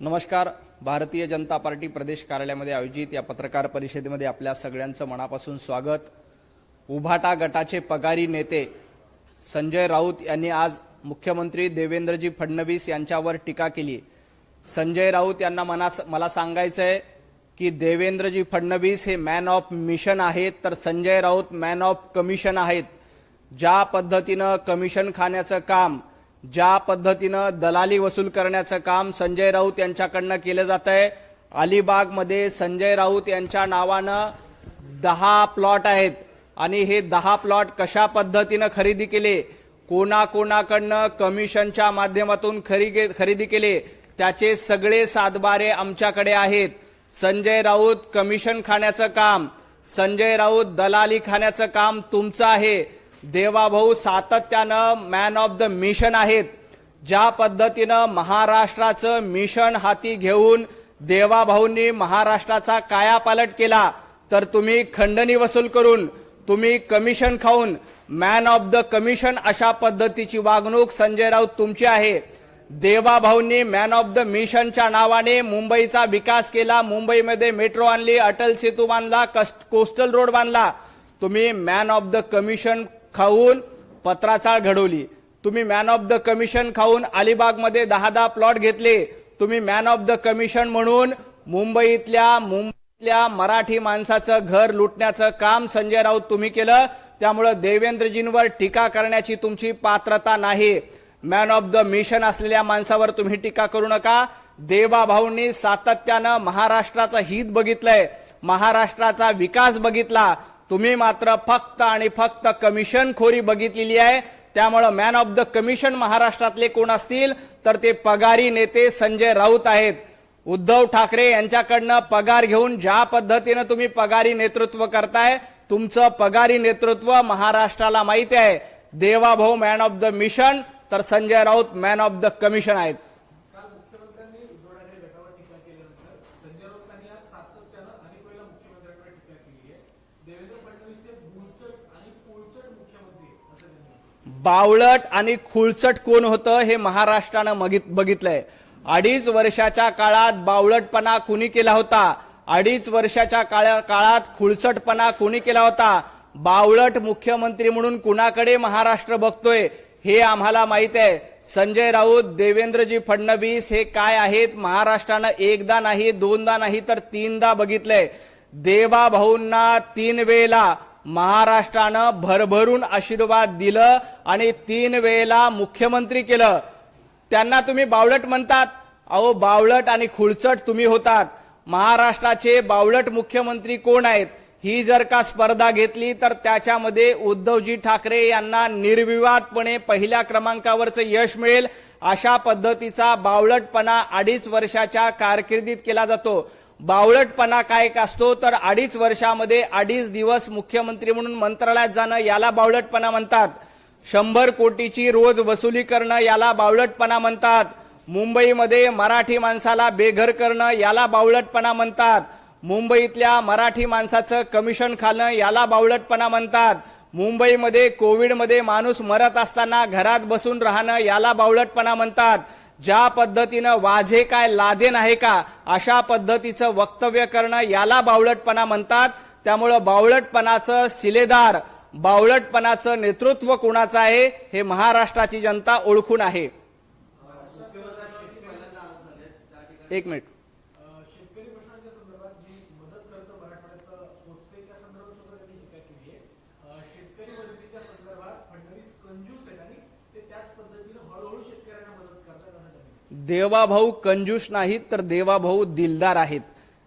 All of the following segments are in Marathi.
नमस्कार. भारतीय जनता पार्टी प्रदेश कार्यालयामध्ये आयोजित या पत्रकार परिषदेमध्ये आपल्या सगळ्यांचं मनापासून स्वागत. उभाटा गटाचे पगारी नेते संजय राऊत यांनी आज मुख्यमंत्री देवेंद्रजी फडणवीस यांच्यावर टीका केली. संजय राऊत यांना मना मला सांगायचं आहे की देवेंद्रजी फडणवीस हे मॅन ऑफ मिशन आहेत तर Sanjay Raut man of commission आहेत. ज्या पद्धतीनं कमिशन खाण्याचं काम ज्या पद्धतीनं दलाली वसूल करण्याचं काम संजय राऊत यांच्याकडनं केलं जात आहे अलिबागमध्ये संजय राऊत यांच्या नावानं दहा प्लॉट आहेत. आणि हे दहा प्लॉट कशा पद्धतीनं खरेदी केले कोणाकोणाकडनं कमिशनच्या माध्यमातून खरी खरेदी केले त्याचे सगळे सातबारे आमच्याकडे आहेत. संजय राऊत कमिशन खाण्याचं काम संजय राऊत दलाली खाण्याचं काम तुमचं आहे. देवाभाऊ सातत्यानं मॅन ऑफ द मिशन आहेत. ज्या पद्धतीनं महाराष्ट्राचं मिशन हाती घेऊन देवाभाऊंनी महाराष्ट्राचा कायापालट केला तर तुम्ही खंडणी वसूल करून तुम्ही कमिशन खाऊन मॅन ऑफ द कमिशन अशा पद्धतीची वागणूक संजय राऊत तुमची आहे. देवाभाऊंनी मॅन ऑफ द मिशनच्या नावाने मुंबईचा विकास केला. मुंबईमध्ये मेट्रो आणली अटल सेतू बांधला कस्ट- कोस्टल रोड बांधला. तुम्ही मॅन ऑफ द कमिशन खाऊन पत्राचाळ घडवली. तुम्ही मॅन ऑफ द कमिशन खाऊन अलिबागमध्ये दहा दहा प्लॉट घेतले. तुम्ही मॅन ऑफ द कमिशन म्हणून मुंबईतल्या मुंबईतल्या मराठी माणसाचं घर लुटण्याचं काम संजय राऊत तुम्ही केलं. त्यामुळं देवेंद्रजींवर टीका करण्याची तुमची पात्रता नाही. मॅन ऑफ द मिशन असलेल्या माणसावर तुम्ही टीका करू नका. देवाभाऊंनी सातत्यानं महाराष्ट्राचं हित बघितलंय. महाराष्ट्राचा विकास बघितला. तुम्ही मात्र फक्त आणि फक्त कमिशन खोरी बघितलेली आहे. त्यामुळं मॅन ऑफ द कमिशन महाराष्ट्रातले कोण असतील तर ते पगारी नेते संजय राऊत आहेत. उद्धव ठाकरे यांच्याकडनं पगार घेऊन ज्या पद्धतीनं तुम्ही पगारी नेतृत्व करताय तुमचं पगारी नेतृत्व महाराष्ट्राला माहिती आहे. Devabhau man of the mission तर Sanjay Raut man of the commission आहेत काल मुख्यमंत्र्यांनी उद्धव ठाकरे गटावर टीका केल्यानंतर संजय राऊतांनी आज सातत्यानं अनेक वेळेला मुख्यमंत्र्यांवर टीका केली आहे देवेंद्र फडणवीस हे भूलचट आणि पोळचट मुख्यमंत्री आहे, असं त्यांनी म्हटलं. बावळट आणि खुळचट कोण होतं हे महाराष्ट्रानं बघितलंय. अडीच वर्षाच्या काळात बावळटपणा कुणी केला होता? अडीच वर्षाच्या काळा- काळात खुळसटपणा कुणी केला होता? बावळट मुख्यमंत्री म्हणून कुणाकडे महाराष्ट्र बघतोय? हे आम्हाला माहीत आहे. संजय राऊत देवेंद्रजी फडणवीस हे काय आहेत? महाराष्ट्रानं एकदा नाही दोनदा नाही तर तीनदा बघितलंय. देवा भाऊंना तीन वेळेला महाराष्ट्रानं भरभरून आशीर्वाद दिलं आणि तीन वेळेला मुख्यमंत्री केलं. त्यांना तुम्ही बावळट म्हणतात. अहो बावळट आणि खुळचट तुम्ही होतात. महाराष्ट्राचे बावळट मुख्यमंत्री कोण आहेत? ही जर का स्पर्धा घेतली तर त्याच्यामध्ये उद्धवजी ठाकरे यांना निर्विवादपणे पहिल्या क्रमांकावरचं यश मिळेल. अशा पद्धतीचा बावळटपणा अडीच वर्षाच्या कारकिर्दीत केला जातो. बावळटपणा काय असतो तर अडीच वर्षामध्ये अडीच दिवस मुख्यमंत्री म्हणून मंत्रालयात जाणं याला बावळटपणा म्हणतात. शंभर कोटीची रोज वसुली करणं याला बावळटपणा म्हणतात. मुंबईमध्ये मराठी माणसाला बेघर करणं याला बावळटपणा म्हणतात. मुंबईतल्या मराठी माणसाचं कमिशन खाणं याला बावळटपणा म्हणतात. मुंबईमध्ये कोविडमध्ये माणूस मरत असताना घरात बसून राहणं याला बावळटपणा म्हणतात. ज्या पद्धतीनं वाझे काय लादेन आहे का अशा पद्धतीचं वक्तव्य करणं याला बावळटपणा म्हणतात. त्यामुळं बावळटपणाचं शिलेदार बावळटपणाचं नेतृत्व कोणाचं आहे हे महाराष्ट्राची जनता ओळखून आहे. एक मिनिट अं, शेतकरी प्रश्नांच्या संदर्भात जी मदत करतं मराठवाड्यात पोहोचते त्या संदर्भात सुद्धा त्यांनी टीका केली आहे अं, शेतकरी मदतीच्या संदर्भात फडणवीस कंजूस आहेत आणि ते त्याच पद्धतीनं हळूहळू शेतकऱ्यांना मदत करतात असं त्यांनी म्हटलं. देवाभाऊ कंजूस नाहीत तर देवाभाऊ दिलदार आहेत.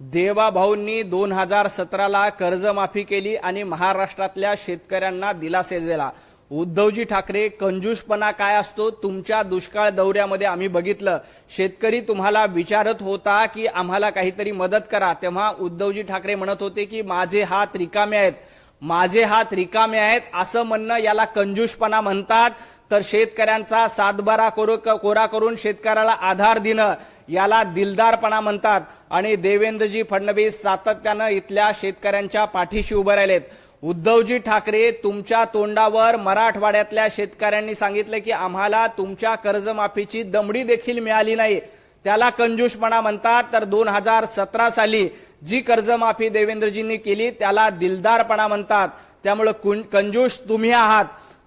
देवाभाऊंनी दोन हजार सतराला कर्जमाफी केली आणि महाराष्ट्रातल्या शेतकऱ्यांना दिलासे दिला. उद्धवजी ठाकरे कंजूषपणा काय असतो? तुमच्या दुष्काळ दौऱ्यामध्ये आम्ही बघितलं. शेतकरी तुम्हाला विचारत होता की आम्हाला काहीतरी मदत करा. तेव्हा उद्धवजी ठाकरे म्हणत होते की माझे हात रिकामे आहेत. माझे हात रिकामे आहेत असं म्हणणं याला कंजूषपणा म्हणतात. तर शेतकऱ्यांचा सातबारा करू कोरा करून शेतकऱ्याला आधार देणं याला दिलदारपणा म्हणतात. आणि देवेंद्रजी फडणवीस सातत्यानं इथल्या शेतकऱ्यांच्या पाठीशी उभे राहिलेत. उद्धवजी ठाकरे तुमच्या तोंडावर मराठवाड्यातल्या शेतकऱ्यांनी सांगितलं की आम्हाला तुमच्या कर्जमाफीची दमडी देखील मिळाली नाही. त्याला कंजूषपणा म्हणतात. तर दोन हजार सतरा साली जी कर्जमाफी देवेंद्रजींनी केली त्याला दिलदारपणा म्हणतात. त्यामुळे कुं- कंजूष तुम्ही आहात.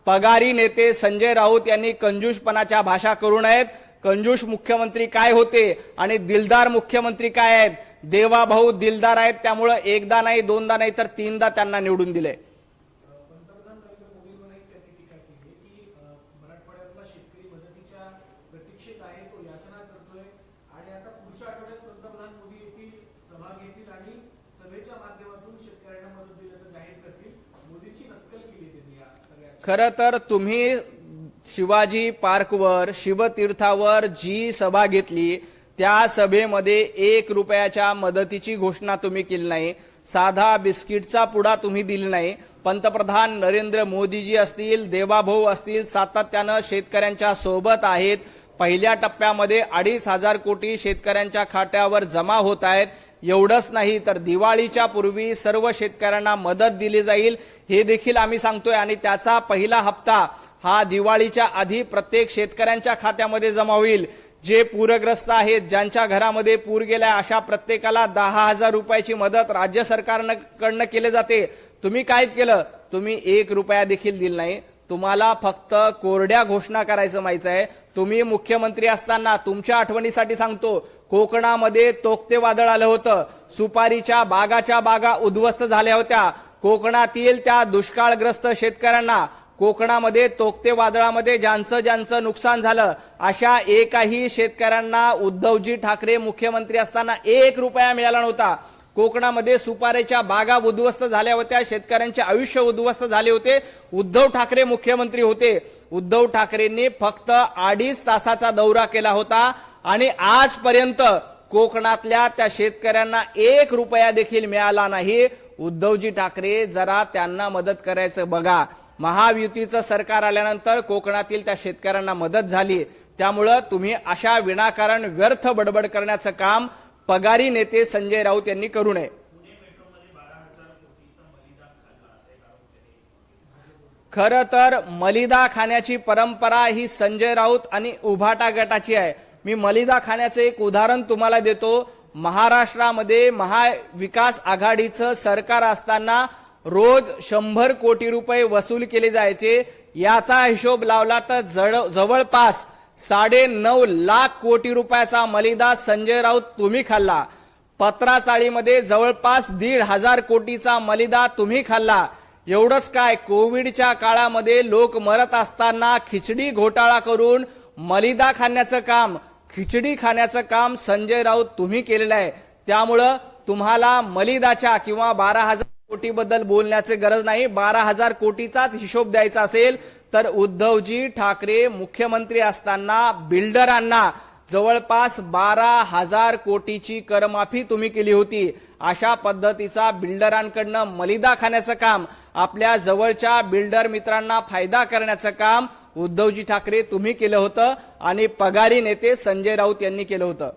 पगारी नेते संजय राऊत यांनी कंजूषपणाच्या भाषा करू नयेत. कंजूष मुख्यमंत्री काय होते आणि दिलदार मुख्यमंत्री काय आहेत? देवाभाऊ दिलदार आहेत त्यामुळं एकदा नाही दोनदा नाही तर तीनदा त्यांना निवडून दिले पंतप्रधान नरेंद्र मोदींवर एक त्यांनी टीका केली की अ, मराठवाड्यातला शेतकरी मदतीच्या प्रतीक्षेत आहे तो याचना करतोय आणि आता पुढच्या आठवड्यात पंतप्रधान मोदी येथील सभा घेतील आणि सभेच्या माध्यमातून शेतकऱ्यांना मदत दिल्याचं जाहीर करतील मोदींची नक्कल केली त्यांनी या सगळ्या खरं तर तुम्ही शिवाजी पार्कवर शिवतीर्थावर जी सभा घेतली त्या सभेमध्ये एक रुपयाच्या मदतीची घोषणा तुम्ही केली नाही. साधा बिस्किटचा पुडा तुम्ही दिली नाही. पंतप्रधान नरेंद्र मोदीजी असतील देवाभाऊ असतील सातत्यानं शेतकऱ्यांच्या सोबत आहेत. पहिल्या टप्प्यामध्ये अडीच हजार कोटी शेतकऱ्यांच्या खात्यावर जमा होत आहेत. एवढंच नाही तर दिवाळीच्या पूर्वी सर्व शेतकऱ्यांना मदत दिली जाईल हे देखील आम्ही सांगतोय. आणि त्याचा पहिला हप्ता हा दिवाळीच्या आधी प्रत्येक शेतकऱ्यांच्या खात्यामध्ये जमा होईल. जे पूरग्रस्त आहेत ज्यांच्या घरामध्ये पूर गेलाय अशा प्रत्येकाला दहा हजार रुपयाची मदत राज्य सरकारनं कडनं केले जाते. तुम्ही काय केलं? तुम्ही एक रुपया देखील दिला नाही. तुम्हाला फक्त कोरड्या घोषणा करायचं माहिती आहे तुम्ही मुख्यमंत्री असताना तुमच्या आठवणीसाठी सांगतो कोकणामध्ये तोकते वादळ आलं होतं. सुपारीच्या बागाच्या बागा उद्ध्वस्त झाल्या होत्या. कोकणातील त्या दुष्काळग्रस्त शेतकऱ्यांना. कोकणामध्ये तोकते वादळामध्ये ज्यांचं ज्यांचं नुकसान झालं अशा एकाही शेतकऱ्यांना उद्धवजी ठाकरे मुख्यमंत्री असताना एक रुपया मिळाला नव्हता. कोकणामध्ये सुपारीच्या बागा उद्ध्वस्त झाल्या होत्या शेतकऱ्यांचे आयुष्य उद्ध्वस्त झाले होते. उद्धव ठाकरे मुख्यमंत्री होते. उद्धव ठाकरेंनी फक्त अडीच तासाचा दौरा केला होता. आणि आजपर्यंत कोकणातल्या त्या शेतकऱ्यांना एक रुपया देखील मिळाला नाही. उद्धवजी ठाकरे जरा त्यांना मदत करायचं बघा. महायुतीचं सरकार आल्यानंतर कोकणातील त्या शेतकऱ्यांना मदत झाली. त्यामुळं तुम्ही अशा विनाकारण व्यर्थ बडबड करण्याचं काम पगारी नेते संजय राऊत यांनी करू नये. खरं तर मलिदा खाण्याची परंपरा ही संजय राऊत आणि उभाटा गटाची आहे. मी मलिदा खाण्याचं एक उदाहरण तुम्हाला देतो. महाराष्ट्रामध्ये महाविकास आघाडीचं सरकार असताना रोज शंभर कोटी रुपये वसूल केले जायचे. याचा हिशोब लावला तर जवळपास साडे नऊ लाख कोटी रुपयाचा मलिदा संजय राऊत तुम्ही खाल्ला. पत्राचाळीमध्ये जवळपास दीड हजार कोटीचा मलिदा तुम्ही खाल्ला. एवढंच काय कोविडच्या काळामध्ये लोक मरत असताना खिचडी घोटाळा करून मलिदा खाण्याचं काम खिचडी खाण्याचं काम संजय राऊत तुम्ही केलेलं आहे. त्यामुळं तुम्हाला मलिदाच्या किंवा बारा हजार कोटीबद्दल बोलण्याची गरज नाही. बारा हजार कोटीचाच हिशोब द्यायचा असेल तर उद्धवजी ठाकरे मुख्यमंत्री असताना बिल्डरांना जवळपास बारा हजार कोटीची करमाफी तुम्ही केली होती. अशा पद्धतीचा बिल्डरांकडनं मलिदा खाण्याचं काम आपल्या जवळच्या बिल्डर मित्रांना फायदा करण्याचं काम उद्धवजी ठाकरे तुम्ही केलं होतं आणि पगारी नेते संजय राऊत यांनी केलं होतं.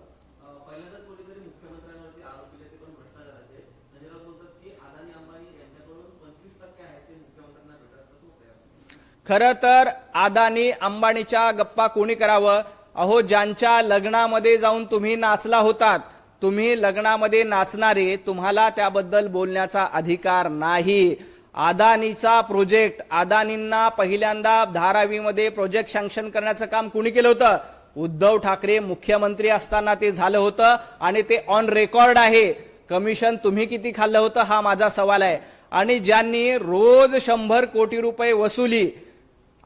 खरं तर अदानी अंबानीच्या गप्पा कोणी करावं? अहो ज्यांच्या लग्नामध्ये जाऊन तुम्ही नाचला होतात. तुम्ही लग्नामध्ये नाचणारे तुम्हाला त्याबद्दल बोलण्याचा अधिकार नाही. अदानीचा प्रोजेक्ट अदानींना पहिल्यांदा धारावीमध्ये प्रोजेक्ट सँक्शन करण्याचं काम कुणी केलं होतं? उद्धव ठाकरे मुख्यमंत्री असताना ते झालं होतं आणि ते ऑन रेकॉर्ड आहे. कमिशन तुम्ही किती खाल्लं होतं हा माझा सवाल आहे. आणि ज्यांनी रोज शंभर कोटी रुपये वसुली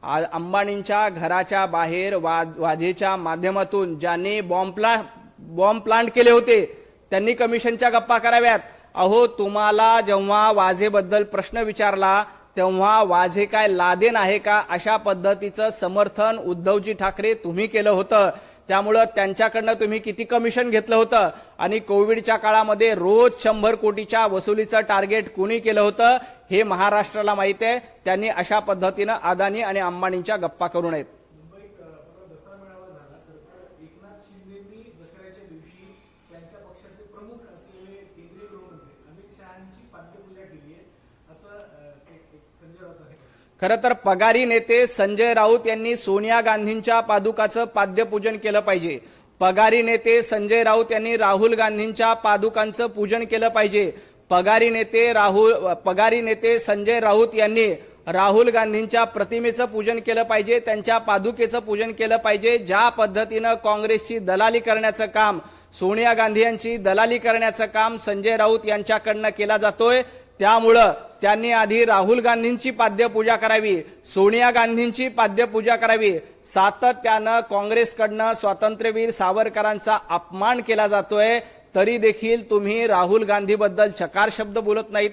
आ- अंबानींच्या घराच्या बाहेर वा वाजेच्या माध्यमातून ज्यांनी बॉम्ब प्लांट बॉम्ब प्लांट केले होते त्यांनी कमिशनच्या गप्पा कराव्यात. अहो तुम्हाला जेव्हा वाझेबद्दल प्रश्न विचारला तेव्हा वाझे काय लादेन आहे का? अशा पद्धतीचं समर्थन उद्धवजी ठाकरे तुम्ही केलं होतं. त्यामुळं त्यांच्याकडनं तुम्ही किती कमिशन घेतलं होतं? आणि कोविडच्या काळामध्ये रोज शंभर कोटीच्या वसुलीचं टार्गेट कुणी केलं होतं? हे महाराष्ट्राला माहिती आहे. त्यांनी अशा पद्धतीनं अदानी आणि अंबानींच्या गप्पा करू नयेत मुंबईत अ, परवा दसरा मेळावा झाला तर तर एकनाथ शिंदेंनी दसऱ्याच्या दिवशी त्यांच्या पक्षाचे प्रमुख असलेले केंद्रीय गृहमंत्री अमित शहांची पाद्यपूजा केली आहे असं अ, एक- एक संजय राऊत आहे खरं तर पगारी नेते संजय राऊत यांनी सोनिया गांधींच्या पादुकाचं पाद्यपूजन केलं पाहिजे. पगारी नेते संजय राऊत यांनी राहुल गांधींच्या पादुकांचं पूजन केलं पाहिजे. पगारी नेते राहुल पगारी नेते संजय राऊत यांनी राहुल गांधींच्या प्रतिमेचं पूजन केलं पाहिजे त्यांच्या पादुकेचं पूजन केलं पाहिजे ज्या पद्धतीनं काँग्रेसची दलाली करण्याचं काम सोनिया गांधी यांची दलाली करण्याचं काम संजय राऊत यांच्याकडनं केला जातोय. त्यामुळं त्यांनी आधी राहुल गांधींची पाद्यपूजा करावी सोनिया गांधींची पाद्यपूजा करावी. सातत्यानं काँग्रेसकडनं स्वातंत्र्यवीर सावरकरांचा अपमान केला जातोय. तरी देखील तुम्ही राहुल गांधीबद्दल चकार शब्द बोलत नाहीत.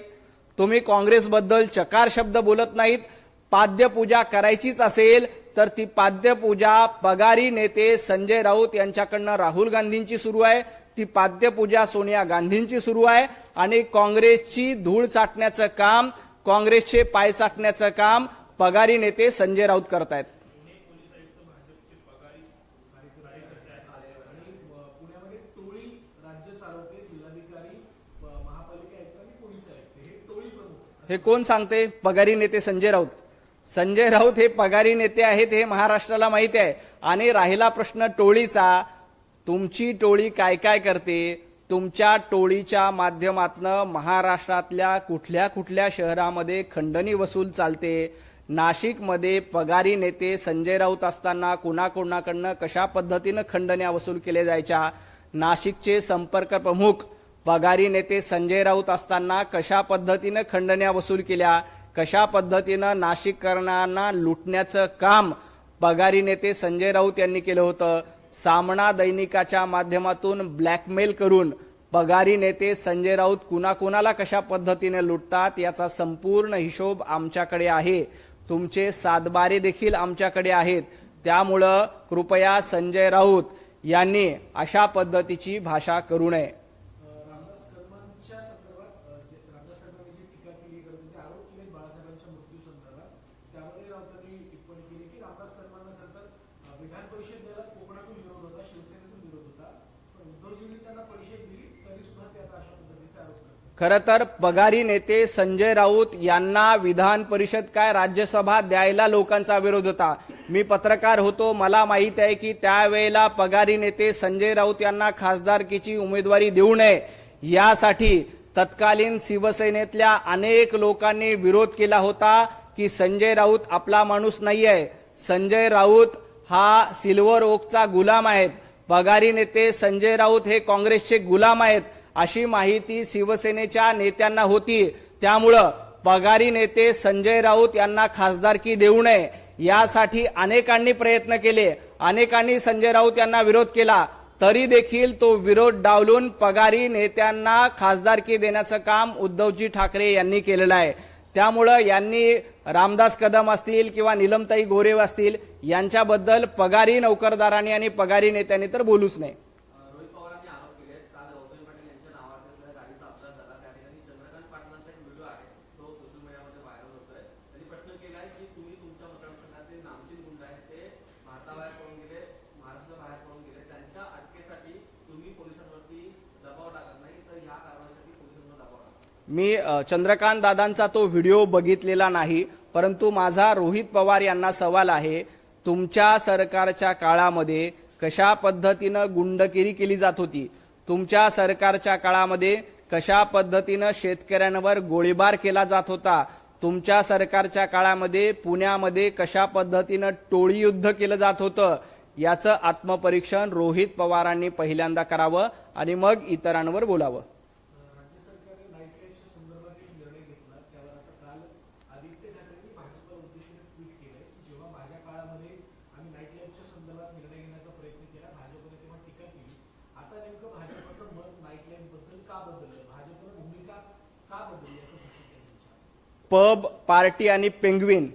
तुम्ही काँग्रेसबद्दल चकार शब्द बोलत नाहीत. पाद्यपूजा करायचीच असेल तर ती पाद्यपूजा पगारी नेते संजय राऊत यांच्याकडनं राहुल गांधींची सुरू आहे. ती पाद्यपूजा सोनिया गांधींची सुरू आहे. आणि काँग्रेसची धूळ चाटण्याचं काम काँग्रेसचे पाय चाटण्याचं काम पगारी नेते संजय राऊत करतायत. आहेत हे कोण सांगते? पगारी नेते संजय राऊत. संजय राऊत हे पगारी नेते आहेत हे महाराष्ट्राला माहिती आहे. आणि राहिला प्रश्न टोळीचा तुमची टोळी काय काय करते? तुमच्या टोळीच्या माध्यमातनं महाराष्ट्रातल्या कुठल्या कुठल्या शहरामध्ये खंडणी वसूल चालते? नाशिकमध्ये पगारी नेते संजय राऊत असताना कुणाकुणाकडनं कशा पद्धतीनं खंडण्या वसूल केल्या जायच्या? नाशिकचे संपर्क प्रमुख पगारी नेते संजय राऊत असताना कशा पद्धतीनं खंडण्या वसूल केल्या? कशा पद्धतीनं नाशिककरांना लुटण्याचं काम पगारी नेते संजय राऊत यांनी केलं होतं? सामना दैनिकाच्या माध्यमातून ब्लॅकमेल करून पगारी नेते संजय राऊत कुणाकुणाला कशा पद्धतीने लुटतात याचा संपूर्ण हिशोब आमच्याकडे आहे. तुमचे सातबारे देखील आमच्याकडे आहेत. त्यामुळं कृपया संजय राऊत यांनी अशा पद्धतीची भाषा करू नये अ, रामदास कदमांच्या संदर्भात अ, जे रामदास कदमांनी जी टीका केली गरजेचे आरोप केले बाळासाहेबांच्या मृत्यू संदर्भात त्यामध्ये राऊतांनी टिप्पणी केली की रामदास कदमांना खरं तर अ, विधान परिषदेला कोकणातून विरोध होता शिवसेनेतून विरोध होता पण उद्धवजींनी त्यांना परिषद दिली तरी सुद्धा ते आता अशा पद्धतीचे आरोप करतात खरं तर पगारी नेते संजय राऊत यांना विधान परिषद काय राज्यसभा द्यायला लोकांचा विरोध होता. मी पत्रकार होतो मला माहीत आहे की त्यावेळेला पगारी नेते संजय राऊत यांना खासदारकीची उमेदवारी देऊ नये. यासाठी तत्कालीन शिवसेनेतल्या अनेक लोकांनी विरोध केला होता की संजय राऊत आपला माणूस नाहीये. संजय राऊत हा सिल्वर ओकचा गुलाम आहेत. पगारी नेते संजय राऊत हे काँग्रेसचे गुलाम आहेत. अशी माहिती शिवसेनेच्या नेत्यांना होती. त्यामुळं पगारी नेते संजय राऊत यांना खासदारकी देऊ नये. यासाठी अनेकांनी प्रयत्न केले. अनेकांनी संजय राऊत यांना विरोध केला. तरी देखील तो विरोध डावलून पगारी नेत्यांना खासदारकी देण्याचं काम उद्धवजी ठाकरे यांनी केलेलं आहे. त्यामुळं यांनी रामदास कदम असतील किंवा निलमताई गोरेव असतील यांच्याबद्दल पगारी नोकरदारांनी आणि पगारी नेत्यांनी तर बोलूच नाही रोहित पवारांनी आरोप केले काल गौतम पाटील यांच्या नावावर त्या गाडीचा अपघात झाला त्या ठिकाणी चंद्रकांत पाटलांचा एक व्हिडिओ आहे तो सोशल मीडियामध्ये व्हायरल होतोय त्यांनी प्रश्न केलाय की तुम्ही तुमच्या मतदारसंघाचे नामचीन गुंड आहेत ते भारताबाहेर पळून गेले महाराष्ट्राबाहेर पळून गेले त्यांच्या अटकेसाठी तुम्ही पोलिसांवरती दबाव टाकत नाही तर ह्या कारवाईसाठी पोलिसांवर दबाव टाका मी चंद्रकांत दादांचा तो व्हिडिओ बघितलेला नाही परंतु माझा रोहित पवार यांना सवाल आहे तुमच्या सरकारच्या काळामध्ये कशा पद्धतीनं गुंडगिरी केली जात होती? तुमच्या सरकारच्या काळामध्ये कशा पद्धतीनं शेतकऱ्यांवर गोळीबार केला जात होता? तुमच्या सरकारच्या काळामध्ये पुण्यामध्ये कशा पद्धतीनं टोळी युद्ध केलं जात होतं? याचं आत्मपरीक्षण रोहित पवारांनी पहिल्यांदा करावं आणि मग इतरांवर बोलावं राज्य सरकारने नाईट लाईफच्या संदर्भात एक निर्णय घेतला त्यावर आता काल आदित्य ठाकरेंनी भाजपला उद्देशून ट्विट केलंय की जेव्हा माझ्या काळामध्ये आम्ही नाईट लाईफच्या संदर्भात निर्णय घेण्याचा प्रयत्न केला भाजपने तेव्हा टीका केली आता नेमकं भाजपचं मत नाईट लाईफबद्दल का बदललं भाजपनं भूमिका का बदलली असं प्रश्न त्यांनी विचारला पब पार्टी आणि पेंग्विन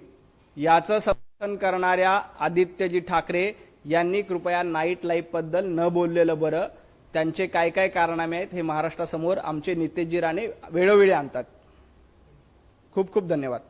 याचं समर्थन करणाऱ्या आदित्यजी ठाकरे यांनी कृपया नाईट लाईफबद्दल न बोललेलं बरं. त्यांचे काय काय कारनामे आहेत हे महाराष्ट्रासमोर आमचे नितेशजी राणे वेळोवेळी आणतात. खूप खूप धन्यवाद.